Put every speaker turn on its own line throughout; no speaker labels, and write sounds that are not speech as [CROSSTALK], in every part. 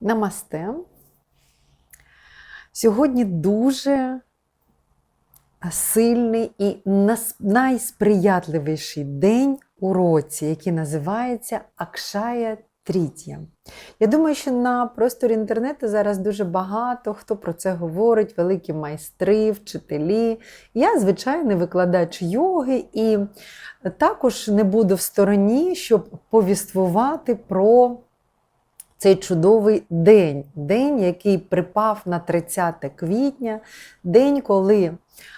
Намасте. Сьогодні дуже сильний і найсприятливіший день у році, який називається Акшая Трітія. Я думаю, що на просторі інтернету зараз дуже багато хто про це говорить, великі майстри, вчителі. Я звичайний викладач йоги і також не буду в стороні, щоб повіствувати про цей чудовий день, день, який припав на 30 квітня, день, коли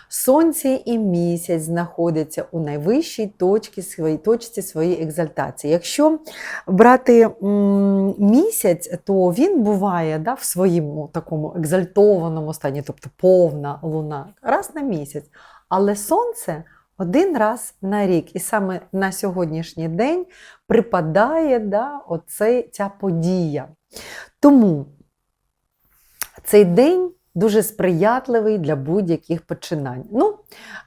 сонце і місяць знаходяться у найвищій точці своїй, точці своєї екзальтації. Якщо брати місяць, то він буває да, в своєму такому екзальтованому стані, тобто повна луна, раз на місяць. Але сонце один раз на рік. І саме на сьогоднішній день припадає да, оцей, ця подія. Тому цей день дуже сприятливий для будь-яких починань. Ну,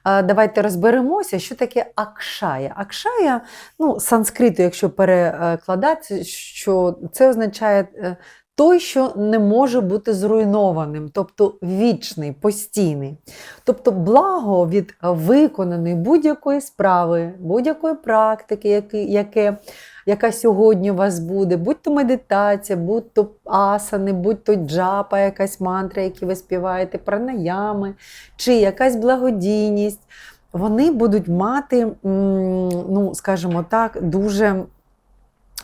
давайте розберемося, що таке акшая. Акшая, ну, санскриту, якщо перекладати, що це означає е, той, що не може бути зруйнованим, тобто вічний, постійний. Тобто благо від виконаної будь-якої справи, будь-якої практики, яке, яке, яка сьогодні у вас буде, будь то медитація, будь то асани, будь то джапа, якась мантра, які ви співаєте, пранаями, чи якась благодійність, вони будуть мати, ну, скажімо так, дуже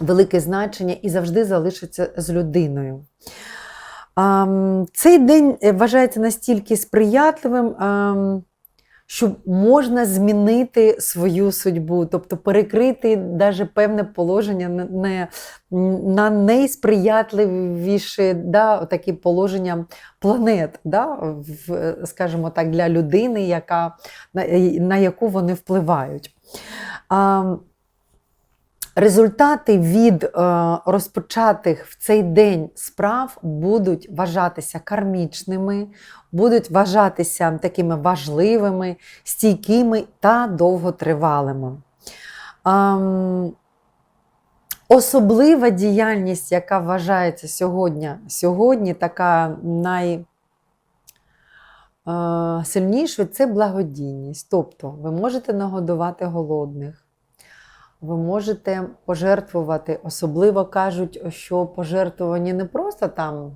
велике значення і завжди залишаться з людиною. Цей день е, вважається настільки сприятливим, що можна змінити свою судьбу, тобто перекрити навіть певне положення на, на найсприятливіше да, такі положення планет, да, скажімо так, для людини, яка, на яку вони впливають. Результати від е, розпочатих в цей день справ будуть вважатися кармічними, будуть вважатися такими важливими, стійкими та довготривалими. Ем, особлива діяльність, яка вважається сьогодні, сьогодні така най, е, сильнішою, це благодійність. Тобто ви можете нагодувати голодних. Ви можете пожертвувати, особливо кажуть, що пожертвування не просто там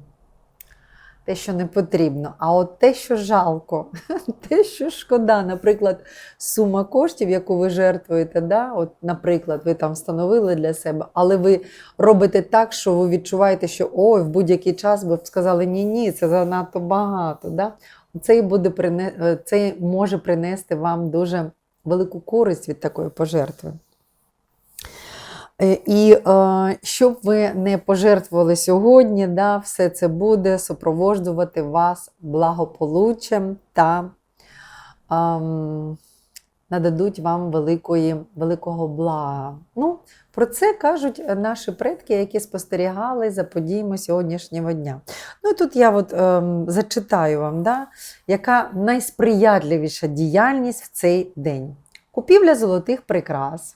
те, що не потрібно, а от те, що жалко, [LAUGHS] те, що шкода. Наприклад, сума коштів, яку ви жертвуєте, да? от, наприклад, ви там встановили для себе, але ви робите так, що ви відчуваєте, що ой, в будь-який час ви б сказали, ні, ні, це занадто багато. Да? Це, буде прине... це може принести вам дуже велику користь від такої пожертви. Е, І е, щоб ви не пожертвували сьогодні, да, все це буде супроводжувати вас благополуччям та ем, нададуть вам великої, великого блага. Ну, про це кажуть наші предки, які спостерігали за подіями сьогоднішнього дня. Ну, і тут я от, ем, зачитаю вам, да, яка найсприятливіша діяльність в цей день. Купівля золотих прикрас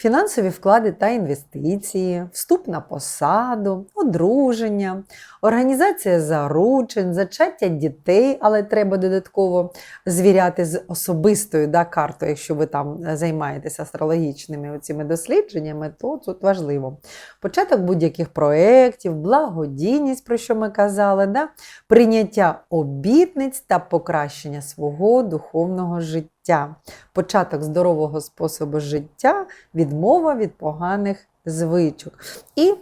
фінансові вклади та інвестиції, вступ на посаду, одруження, організація заручень, зачаття дітей, але треба додатково звіряти з особистою да, картою, якщо ви там займаєтеся астрологічними цими дослідженнями, то тут важливо. Початок будь-яких проєктів, благодійність, про що ми казали, да, прийняття обітниць та покращення свого духовного життя початок здорового способу життя, відмова від поганих звичок. І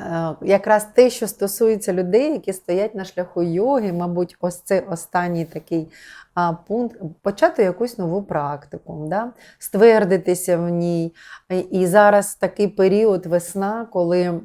е, якраз те, що стосується людей, які стоять на шляху йоги, мабуть, ось це останній такий пункт почати якусь нову практику, да? ствердитися в ній. І- зараз такий період весна, коли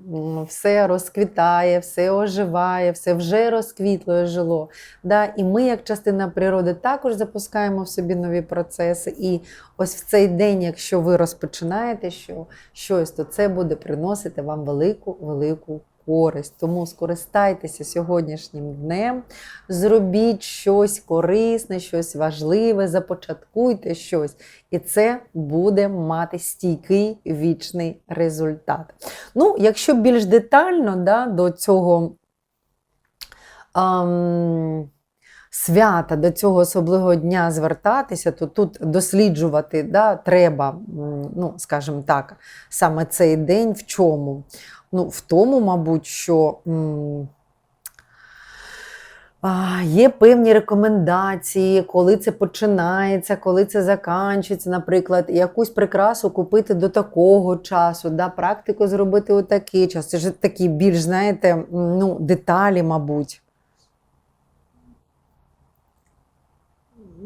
все розквітає, все оживає, все вже розквітло і жило. Да? І ми, як частина природи, також запускаємо в собі нові процеси. І ось в цей день, якщо ви розпочинаєте що, щось, то це буде приносити вам велику, велику користь. Тому скористайтеся сьогоднішнім днем, зробіть щось корисне, щось важливе, започаткуйте щось. І це буде мати стійкий вічний результат. Ну, якщо більш детально да, до цього. Ам, свята до цього особливого дня звертатися, то тут досліджувати да, треба, ну, скажімо так, саме цей день в чому? Ну, в тому, мабуть, що. м, Є певні рекомендації, коли це починається, коли це заканчується, наприклад, якусь прикрасу купити до такого часу, да, практику зробити у такий час. Це ж такі більш, знаєте, ну, деталі, мабуть.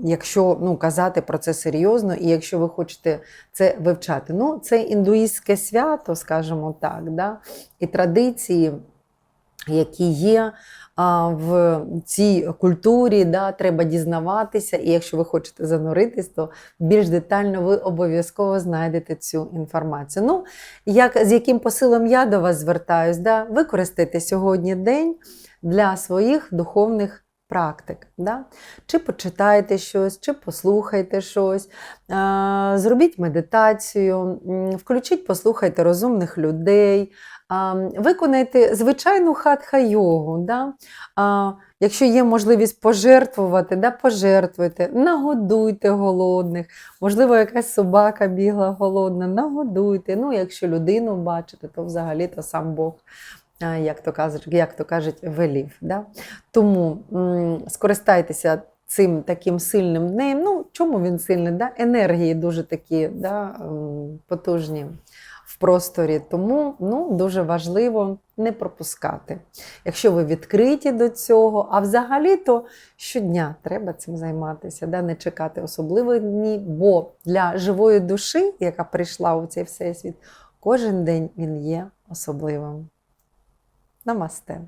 Якщо ну, казати про це серйозно, і якщо ви хочете це вивчати, ну це індуїстське свято, скажімо так, да? і традиції, які є в цій культурі, да, треба дізнаватися. І якщо ви хочете зануритись, то більш детально ви обов'язково знайдете цю інформацію. Ну, як, з яким посилом я до вас звертаюсь, да? використайте сьогодні день для своїх духовних практик. Да? Чи почитайте щось, чи послухайте щось, зробіть медитацію, включіть, послухайте розумних людей, виконайте звичайну хатха-йогу. Да? Якщо є можливість пожертвувати, да, пожертвуйте, нагодуйте голодних. Можливо, якась собака бігла голодна, нагодуйте. Ну, якщо людину бачите, то взагалі то сам Бог як то кажуть, як то кажуть, велів. Да? Тому м, скористайтеся цим таким сильним днем. Ну, чому він сильний? Да? Енергії дуже такі да, потужні в просторі. Тому ну, дуже важливо не пропускати. Якщо ви відкриті до цього, а взагалі то щодня треба цим займатися, да? не чекати особливих днів, бо для живої душі, яка прийшла у цей всесвіт, кожен день він є особливим. Намасте.